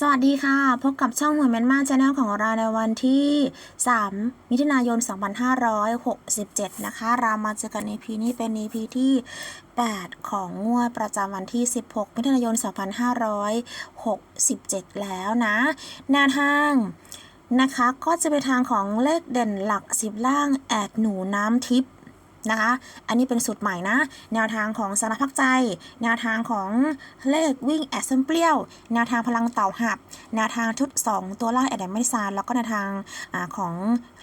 สวัสดีค่ะ พบกับช่องหัวแมนมาชาแนลของเราในวันที่ 3 มิถุนายน 2567 นะคะ เรามาเจอกันใน EP นี้เป็น EP ที่ 8 ของงวดประจำวันที่ 16 มิถุนายน 2567 แล้วนะ แนวทางนะคะก็จะเป็นทางของเลขเด่นหลัก 10 ล่างแอดหนูน้ำทิพย์ นะคะ อันนี้เป็นสูตรใหม่นะ แนวทางของสารพักใจ แนวทางของเลขวิ่งแอดเซมเปรี้ยว แนวทางพลังเต่าหับ แนวทางชุด 2 ตัวล่าแอดแดมไม่ซานแล้วก็แนวทางอของ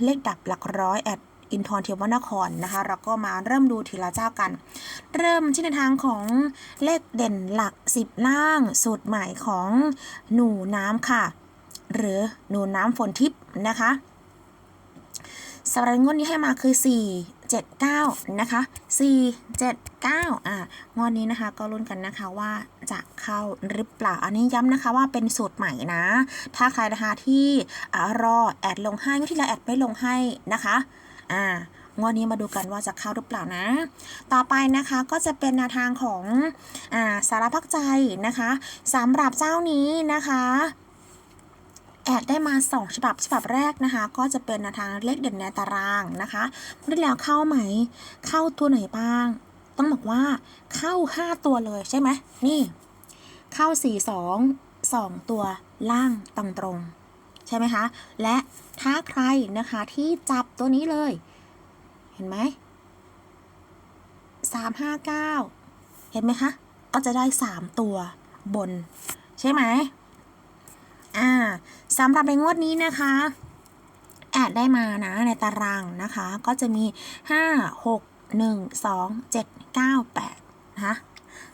เลขดับหลักร้อยแอดอินทรเทวนครนะคะ เราก็มาเริ่มดูทีละเจ้ากัน เริ่มที่ในทางของเลขเด่นหลัก 10 ล่าง สูตรใหม่ของหนูน้ำค่ะ หรือหนูน้ำฝนทิพย์นะคะ สำหรับงวดนี้ให้มาคือ 4 7 9 นะคะ 4 7 9 อ่างวดนี้นะคะก็ลุ้นกันนะคะว่าจะเข้าหรือเปล่า อันนี้ย้ำนะคะว่าเป็นสูตรใหม่นะ ถ้าใครนะคะที่รอแอดลงให้งวดที่แล้วแอดไม่ลงให้นะคะ อ่างวดนี้มาดูกันว่าจะเข้าหรือเปล่านะ ต่อไปนะคะก็จะเป็นแนวทางของอ่าสารพักใจนะคะสำหรับเจ้านี้นะคะ แอดได้มา 2 ฉบับฉบับแรกนะคะ ก็จะเป็นแนวทางเลขเด่นในตารางนะคะพูดแล้วเข้าไหม เข้าตัวไหนบ้าง ต้องบอกว่าเข้า 5 ตัวเลยใช่ไหมนี่ เข้า 4 2 2 ตัวล่างตรงตรงใช่ไหมคะ และถ้าใครนะคะที่จับตัวนี้เลย เห็นไหม359เห็นไหมคะ ก็จะได้3ตัวบน ใช่ไหม อ่าสำหรับในงวดนี้นะคะแอดได้มานะในตารางนะคะ ก็จะมี 5 6 1 2 7 9 8นะคะ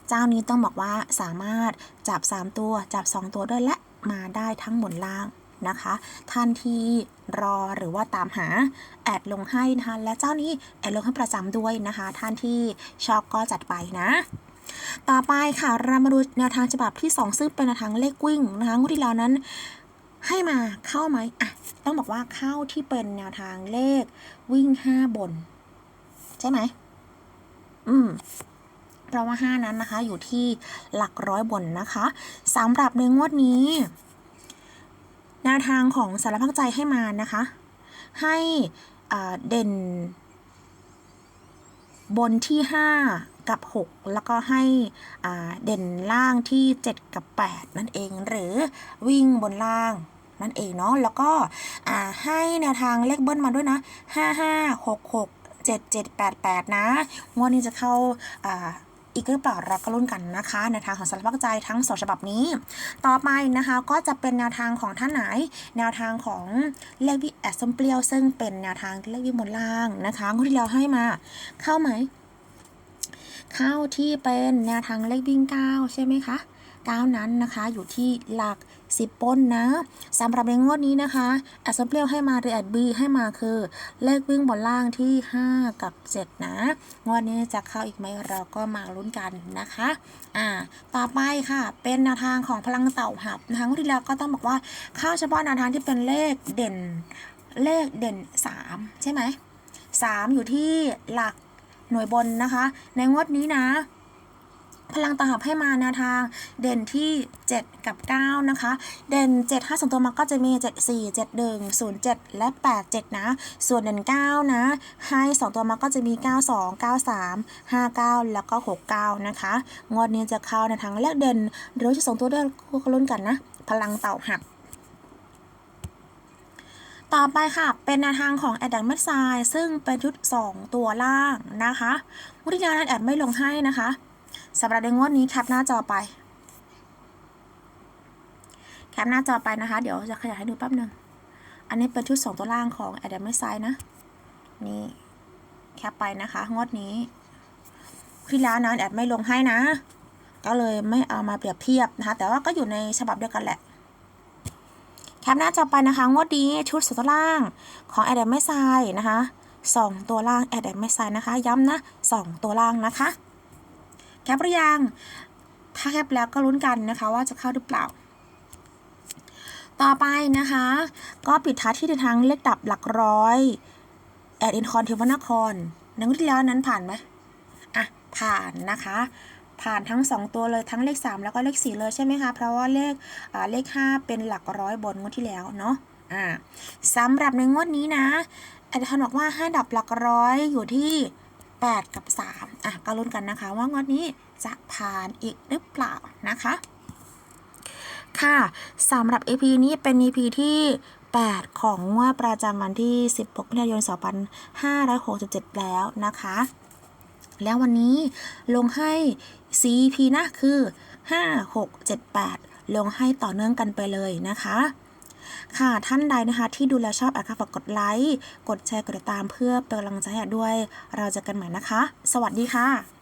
เจ้านี้ต้องบอกว่าสามารถจับ 3 ตัวจับ 2 ตัวด้วยและมาได้ทั้งบนล่างนะคะท่านที่รอหรือว่าตามหาแอดลงให้นะคะและเจ้านี้แอดลงให้ประจำด้วยนะคะ ท่านที่ชอบก็จัดไปนะ ต่อไปค่ะเรามาดูแนวทางฉบับที่ 2 ซึ่งเป็นแนวทางเลขวิ่งนะคะงวดที่แล้วนั้น ให้มาเข้าไหมอะต้องบอกว่าเข้าที่เป็นแนวทางเลขวิ่ง 5 บน ใช่ไหมอืมเพราะว่า 5 นั้นนะคะ อยู่ที่หลักร้อยบนนะคะสำหรับในงวดนี้ แนวทางของสารพักใจให้มานะคะ ให้เด่นบนที่ 5 กับ 6 แล้วก็ให้เด่นล่างที่ 7 กับ 8 นั่นเอง หรือวิ่งบนล่างนั่นเองเนาะ แล้วก็ให้แนวทางเลขเบิ้ลมาด้วยนะ 5 5 6 6 7 7 8 8 นะงวดนี้จะเข้าอ่าอีกหรือเปล่าเราก็ลุ้นกันนะคะในวทางของสารพักใจทั้งสองฉบับนี้ ต่อไปนะคะก็จะเป็นแนวทางของท่านไหน แนวทางของเลขวิแอดสมเปรียว ซึ่งเป็นแนวทางเลขวิบนล่างนะคะงวดที่เราให้มา เข้าไหม เข้าที่เป็นแนวทางเลขวิ่ง 9 ใช่ไหมคะ9นั้นนะคะอยู่ที่หลัก 10ป้นนะสำหรับในงวดนี้นะคะแอดสเปรียวให้มาหรือแอดบีให้มาคือ เลขวิ่งบนล่างที่ 5 กับ 7 นะ งวดนี้จะเข้าอีกไหมเราก็มาลุ้นกันนะคะอ่าต่อไปค่ะเป็นแนวทางของพลังเต่าหับนะคะงวดที่แล้วก็ต้องบอกว่าเข้าเฉพาะแนวทางที่เป็นเลขเด่นเลขเด่น 3 ใช่ไหม3 อยู่ที่หลัก หน่วยบนนะคะ ในงวดนี้นะ พลังตาหับให้มาแนวทางเด่นที่ 7 กับ 9 นะคะ เด่น 7 5ส่วนตัวมาก็จะมี 7 4 7 1 0 7 และ 8 7 นะ ส่วนเด่น 9 นะให้2ตัวมาก็จะมี 9 2 9 3 5 9 แล้วก็ 6 9 นะคะ งวดนี้จะเข้าในทางเลขเด่นหรือจะสองตัวด้วยคู่กันลุ้นกันนะ พลังเต่าหับ ต่อไปค่ะ เป็นแนวทางของแอดดัมเมดไซซึ่งเป็นชุด 2 ตัวล่างนะคะวิทยานั้นแอดไม่ลงให้นะคะสำหรับในงวดนี้แคปหน้าจอไป แคปหน้าจอไปนะคะ เดี๋ยวจะขยายให้ดูแป๊บหนึ่งอันนี้เป็นชุด 2 ตัวล่างของแอดดัมเมดไซนะ นี่ แคปไปนะคะ งวดนี้ที่แล้วนั้นแอดไม่ลงให้นะ ก็เลยไม่เอามาเปรียบเทียบนะคะ แต่ว่าก็อยู่ในฉบับเดียวกันแหละ ปหน้าจอไปนะคะ งวดนี้ชุดสองตัวล่างของแอดแอมไม่ไซนะคะสองตัวล่างแอดแอมไม่ไซนะคะ ย้ำนะสองตัวล่างนะคะ แคปหรือยัง ถ้าแคปแล้วก็ลุ้นกันนะคะ ว่าจะเข้าหรือเปล่า ต่อไปนะคะ ก็ปิดท้ายที่ทางเลขดับหลักร้อยแอดอินคอนเทวนครในงวดที่แล้วนั้นผ่านไหมอะ ผ่านนะคะ ผ่านทั้ง 2 ตัวเลยทั้งเลข 3 แล้วก็เลข 4 เลยใช่ไหมคะ เพราะว่าเลขเลข 5 เป็นหลักร้อยบนงวดที่แล้วเนาะอ่าสำหรับในงวดนี้นะอาจารย์บอกว่าให้ดับหลักร้อยอยู่ที่ 8 กับ 3 อะก็ลุ้นกันนะคะว่างวดนี้จะผ่านอีกหรือเปล่านะคะ ค่ะสำหรับ EP นี้เป็น EP ที่ 8 ของงวดประจำวันที่ 16มิถุนายน 2567 แล้วนะคะ แล้ววันนี้ลงให้ CP นะคือ 5 6 7 8 ลงให้ต่อเนื่องกันไปเลยนะคะ ค่ะท่านใดนะคะ ที่ดูแลชอบอาคาฝากกดไลค์ กดแชร์ กดติดตามเพื่อเป็นกำลังใจด้วย เราจะกันใหม่นะคะ สวัสดีค่ะ